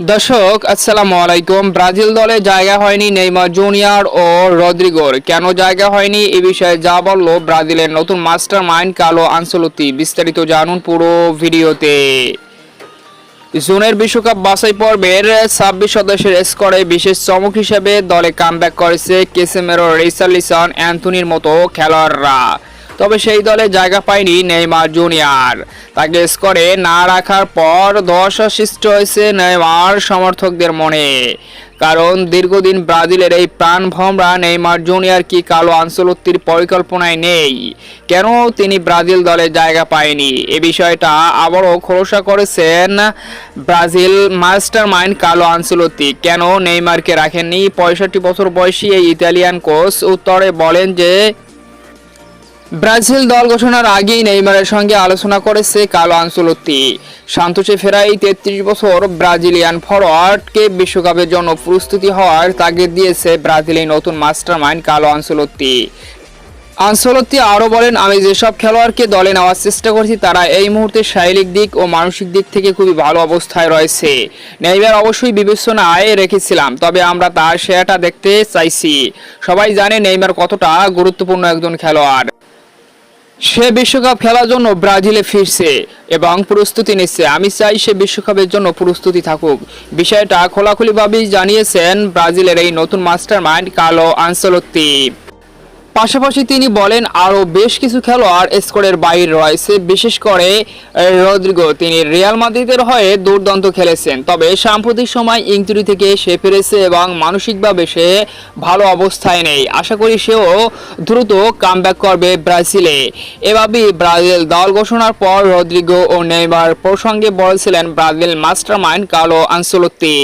দর্শক, আসসালামু আলাইকুম। ব্রাজিল দলে জায়গা হয়নি নেইমার জুনিয়র ও রদ্রিগোর। কেন জায়গা হয়নি এ বিষয়ে যা বলল ব্রাজিলের নতুন মাস্টার মাইন্ড কালো আনসলতি বিস্তারিত জানুন পুরো ভিডিওতে। জুনের বিশ্বকাপ বাছাই পর্বের ছাব্বিশ সদস্যের স্কোরে বিশেষ চমক হিসেবে দলে কামব্যাক করেছে কেসেমেরো রেসালিসন অ্যান্থনির মতো খেলোয়াড়রা। তবে সেই দলে জায়গা পায়নি নেইমার জুনিয়র। তাকে স্কোরে না রাখার পর দশ সৃষ্টি হয়েছে নেইমার সমর্থকদের মনে। কারণ দীর্ঘদিন ব্রাজিলের এই প্রাণ ভমরা নেইমার জুনিয়র কি কালো আনসলত্তির পরিকল্পনায় নেই? কেন তিনি ব্রাজিল দলে জায়গা পায়নি? এ বিষয়টা আবারও খোলসা করেছেন ব্রাজিল মাস্টার মাইন্ড কালো আনসলত্তি। কেন নেইমারকে রাখেননি? পঁয়ষট্টি বছর বয়সী এই ইতালিয়ান কোচ উত্তরে বলেন যে ব্রাজিল দল ঘোষণার আগেই নেইমারের সঙ্গে আলোচনা করেছে কালো আনসুলত্তি। সান্তোসে ফেরাই তেত্রিশ বছর ব্রাজিলিয়ান ফরওয়ার্ডকে বিশ্বকাপের জন্য প্রস্তুতি হওয়ার তাগিদ দিয়েছে ব্রাজিলের নতুন মাস্টার মাইন্ড কালো আনসুলত্তি। আনসলত্তি আরও বলেন, আমি যেসব খেলোয়াড়কে দলে নেওয়ার চেষ্টা করছি, তারা এই মুহূর্তে শারীরিক দিক ও মানসিক দিক থেকে খুবই ভালো অবস্থায় রয়েছে। নেইমার অবশ্যই বিবেচনায় রেখেছিলাম, তবে আমরা তার সেরাটা দেখতে চাইছি। সবাই জানে নেইমার কতটা গুরুত্বপূর্ণ একজন খেলোয়াড়। সে বিশ্বকাপ খেলার জন্য ব্রাজিলে ফিরছে এবং প্রস্তুতি নিচ্ছে। আমি চাই সে বিশ্বকাপের জন্য প্রস্তুতি থাকুক। বিষয়টা খোলাখুলিভাবেই জানিয়েছেন ব্রাজিলের এই নতুন মাস্টার মাইন্ড কালো আনসলত্তি। পাশাপাশি তিনি বলেন, আরও বেশ কিছু খেলোয়াড় স্কোরের বাইরে রয়েছে। বিশেষ করে রদ্রিগো। তিনি রিয়াল মাদ্রিদের হয়ে দুর্দান্ত খেলেছেন। তবে সাম্প্রতিক সময় ইঞ্জুরি থেকে সে ফিরেছে এবং মানসিকভাবে সে ভালো অবস্থায় নেই। আশা করি সেও দ্রুত কামব্যাক করবে ব্রাজিলে। এভাবেই ব্রাজিল দল ঘোষণার পর রদ্রিগো ও নেইমার প্রসঙ্গে বলেছিলেন ব্রাজিল মাস্টার মাইন্ড কালো আনসলত্তি।